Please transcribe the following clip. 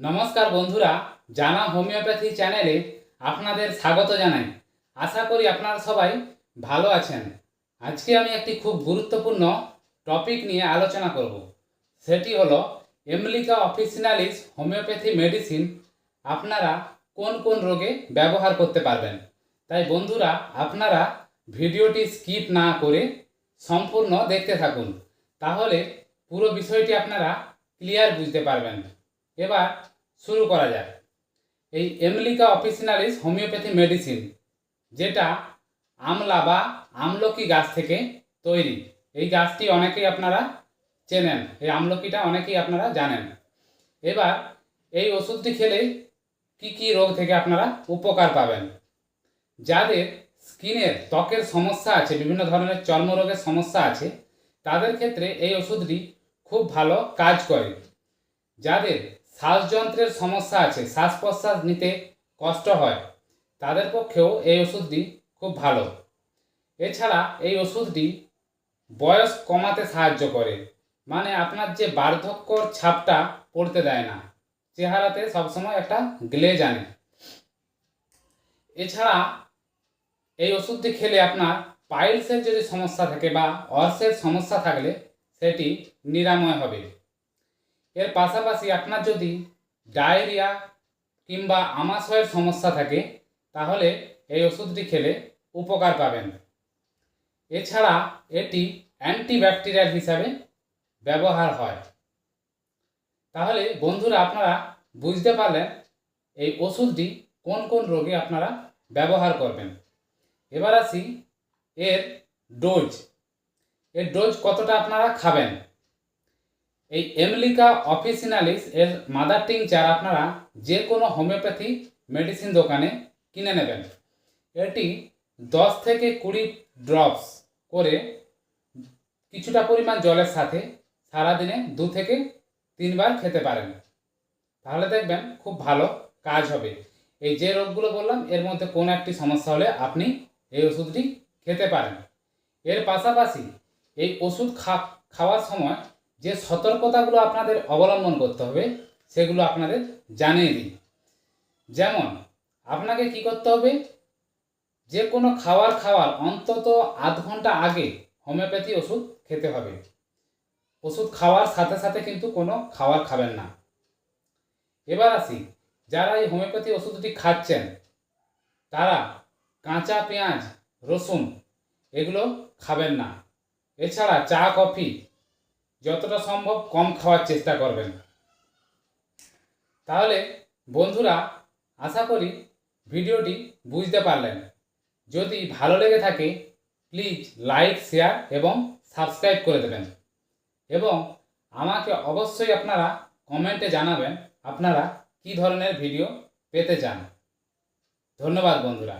নমস্কার বন্ধুরা, জানা হোমিওপ্যাথি চ্যানেলে আপনাদের স্বাগত জানাই। আশা করি আপনারা সবাই ভালো আছেন। আজকে আমি একটি খুব গুরুত্বপূর্ণ টপিক নিয়ে আলোচনা করব। সেটি হলো এমলিকা অফিসিনালিস হোমিওপ্যাথি মেডিসিন আপনারা কোন কোন রোগে ব্যবহার করতে পারবেন। তাই বন্ধুরা, আপনারা ভিডিওটি স্কিপ না করে সম্পূর্ণ দেখতে থাকুন। তাহলে পুরো বিষয়টি আপনারা ক্লিয়ার বুঝতে পারবেন। এবার শুরু করা যাক। এই এমলিকা অফিসিনালিস হোমিওপ্যাথি মেডিসিন, যেটা আমলা বা আমলকি গাছ থেকে তৈরি। এই গাছটি অনেকেই আপনারা চেনেন, এই আমলকিটা অনেকেই আপনারা জানেন। এবার এই ওষুধটি খেলে কি কি রোগ থেকে আপনারা উপকার পাবেন? যাদের স্কিনের ত্বকের সমস্যা আছে, বিভিন্ন ধরনের চর্মরোগের সমস্যা আছে, তাদের ক্ষেত্রে এই ওষুধটি খুব ভালো কাজ করে। যাদের শ্বাসযন্ত্রের সমস্যা আছে শ্বাস প্রশ্বাস নিতে কষ্ট হয়, তাদের পক্ষেও এই ওষুধটি খুব ভালো। এছাড়া এই ওষুধটি বয়স কমাতে সাহায্য করে মানে আপনার যে বার্ধক্যর ছাপটা পড়তে দেয় না, চেহারাতে সবসময় একটা গ্লেজ আনে। এছাড়া এই ওষুধটি খেলে আপনার পাইলসের যদি সমস্যা থাকে বা অর্সের সমস্যা থাকলে সেটি নিরাময় হবে। এর পাশাপাশি আপনার যদি ডায়রিয়া কিংবা আমাশয়ের সমস্যা থাকে, তাহলে এই ওষুধটি খেলে উপকার পাবেন। এছাড়া এটি অ্যান্টিব্যাকটেরিয়াল হিসাবে ব্যবহার হয়। তাহলে বন্ধুরা, আপনারা বুঝতে পারলেন এই ওষুধটি কোন কোন রোগে আপনারা ব্যবহার করবেন। এবার আসি এর ডোজ। এর ডোজ কতটা আপনারা খাবেন? এই এমলিকা অফিসিনালিস এর মাদার টিংচার আপনারা যে কোনো হোমিওপ্যাথি মেডিসিন দোকানে কিনে নেবেন। এটি দশ থেকে কুড়ি ড্রপস করে কিছুটা পরিমাণ জলের সাথে সারাদিনে দু থেকে তিনবার খেতে পারেন। তাহলে দেখবেন খুব ভালো কাজ হবে। এই যে রোগগুলো বললাম, এর মধ্যে কোনো একটি সমস্যা হলে আপনি এই ওষুধটি খেতে পারেন। এর পাশাপাশি এই ওষুধ খা, খাওয়ার সময় যে সতর্কতাগুলো আপনাদের অবলম্বন করতে হবে, সেগুলো আপনাদের জানিয়ে দিই যেমন, আপনাকে কি করতে হবে? যে কোনো খাবার খাওয়ার অন্তত আধ ঘণ্টা আগে হোমিওপ্যাথি ওষুধ খেতে হবে। ওষুধ খাওয়ার সাথে সাথে কিন্তু কোনো খাবার খাবেন না। এবার আসি, যারা এই হোমিওপ্যাথি ওষুধটি খাচ্ছেন, তারা কাঁচা পেঁয়াজ, রসুন, এগুলো খাবেন না। এছাড়া চা, কফি যতটা সম্ভব কম খাওয়ার চেষ্টা করবেন। তাহলে বন্ধুরা, আশা করি ভিডিওটি বুঝতে পারলেন। যদি ভালো লেগে থাকে, প্লিজ লাইক, শেয়ার এবং সাবস্ক্রাইব করে দেবেন। এবং আমাকে অবশ্যই আপনারা কমেন্টে জানাবেন আপনারা কী ধরনের ভিডিও পেতে চান। ধন্যবাদ বন্ধুরা।